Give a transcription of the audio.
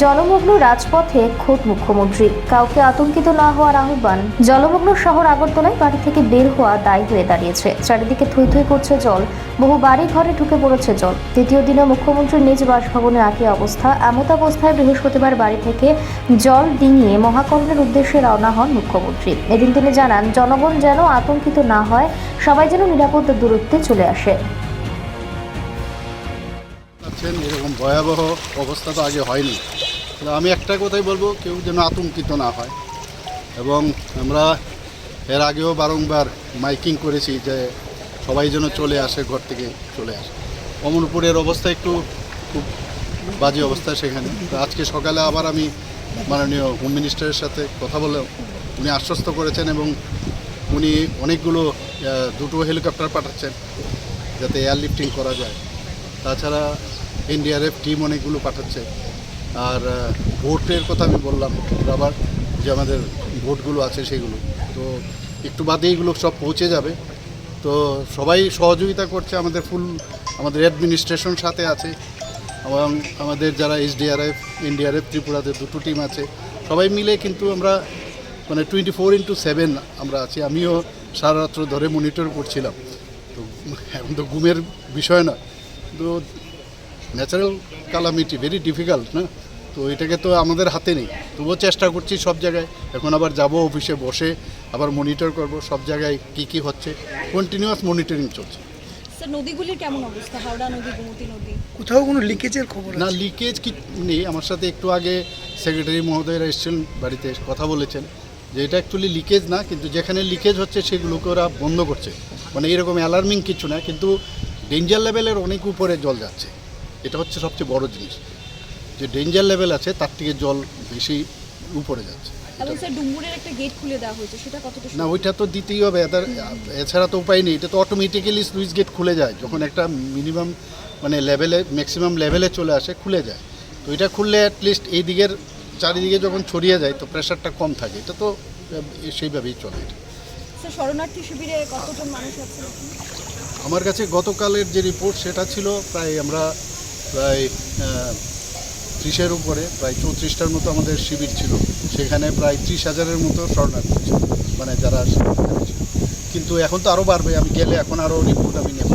জলমগ্ন রাজপথে খোদ মুখ্যমন্ত্রী। কাউকে আতঙ্কিত না হওয়ার আহ্বান। জলমগ্ন শহর আগরতলায় বাড়ি থেকে বের হওয়া দায়ী হয়ে দাঁড়িয়েছে। চারিদিকে থই থই করছে জল। বহু বাড়ি ঘরে ঢুকে পড়েছে জল। তৃতীয় দিনে মুখ্যমন্ত্রীর নিজ বাসভবনে একই অবস্থা। এমত অবস্থায় বৃহস্পতিবার বাড়ি থেকে জল ডিঙিয়ে মহাকরণের উদ্দেশ্যে রওনা হন মুখ্যমন্ত্রী। এদিন তিনি জানান, জনগণ যেন আতঙ্কিত না হয়, সবাই যেন নিরাপদ দূরত্বে চলে আসে। আছেন, এরকম ভয়াবহ অবস্থা তো আগে হয়নি। আমি একটা কথাই বলব, কেউ যেন আতঙ্কিত না হয়। এবং আমরা এর আগেও বারংবার মাইকিং করেছি যে সবাই যেন চলে আসে, ঘর থেকে চলে আসে। অমরপুরের অবস্থা একটু খুব বাজে অবস্থা সেখানে। তো আজকে সকালে আবার আমি মাননীয় হোম মিনিস্টারের সাথে কথা বলে উনি আশ্বস্ত করেছেন এবং উনি অনেকগুলো দুটো হেলিকপ্টার পাঠাচ্ছেন যাতে এয়ার লিফটিং করা যায়। তাছাড়া এনডিআরএফ টিম অনেকগুলো পাঠাচ্ছে। আর ভোটের কথা আমি বললাম আবার যে আমাদের ভোটগুলো আছে সেগুলো। তো একটু বাদে এইগুলো সব পৌঁছে যাবে। তো সবাই সহযোগিতা করছে আমাদের ফুল আমাদের অ্যাডমিনিস্ট্রেশন সাথে আছে। এবং আমাদের যারা এসডিআরএফ, এনডিআরএফ ত্রিপুরাতে দুটো টিম আছে, সবাই মিলে কিন্তু আমরা মানে টোয়েন্টি ফোর ইন্টু সেভেন আমরা আছি। আমিও সারা রাত্র ধরে মনিটর করছিলাম। তো এখন তো ঘুমের বিষয় না তো ন্যাচারাল কালামিটি ভেরি ডিফিকাল্ট না? তো এটাকে তো আমাদের হাতে নেই। তবুও চেষ্টা করছি সব জায়গায়। এখন আবার যাব অফিসে বসে আবার মনিটর করব সব জায়গায় কি কি হচ্ছে। কন্টিনিউয়াস মনিটরিং চলছে। স্যার নদীগুলির কেমন অবস্থা? হাওড়া নদী গোমতী নদী? কোথাও কোনো লিকেজের খবর না লিকেজ কি নেই। আমার সাথে একটু আগে সেক্রেটারি মহোদয়রা এসেছিলেন বাড়িতে কথা বলেছেন। যে এটা অ্যাকচুয়ালি লিকেজ না কিন্তু যেখানে লিকেজ হচ্ছে সেগুলোকে ওরা বন্ধ করছে। মানে এরকম অ্যালার্মিং কিছু না কিন্তু ডেঞ্জার লেভেলের অনেক উপরে জল যাচ্ছে। এটা হচ্ছে সবচেয়ে বড় জিনিস। যে ডেঞ্জার লেভেল আছে তার থেকে জল বেশি উপরে যাচ্ছে। কতটা না ওইটা তো দিতেই হবে এছাড়া তো উপায় নেই এটা তো অটোমেটিক্যালি সুইচ গেট খুলে যায় যখন একটা মিনিমাম মানে লেভেলে ম্যাক্সিমাম লেভেলে চলে আসে খুলে যায়। তো এটা খুললে অ্যাটলিস্ট এই দিকের চারিদিকে যখন ছড়িয়ে যায় তো প্রেশারটা কম থাকে এটা তো সেইভাবেই চলে এটা। শরণার্থী শিবিরে কতজন মানুষ আছে আমার কাছে গতকালের যে রিপোর্ট সেটা ছিল প্রায় আমরা প্রায় ত্রিশের উপরে, প্রায় চৌত্রিশটার মতো আমাদের শিবির ছিল। সেখানে প্রায় ত্রিশ হাজারের মতো শরণার্থী ছিল। মানে যারা কিন্তু এখন তো আরও বাড়বে, আমি গেলে এখন আরও রিপোর্ট আমি নেব।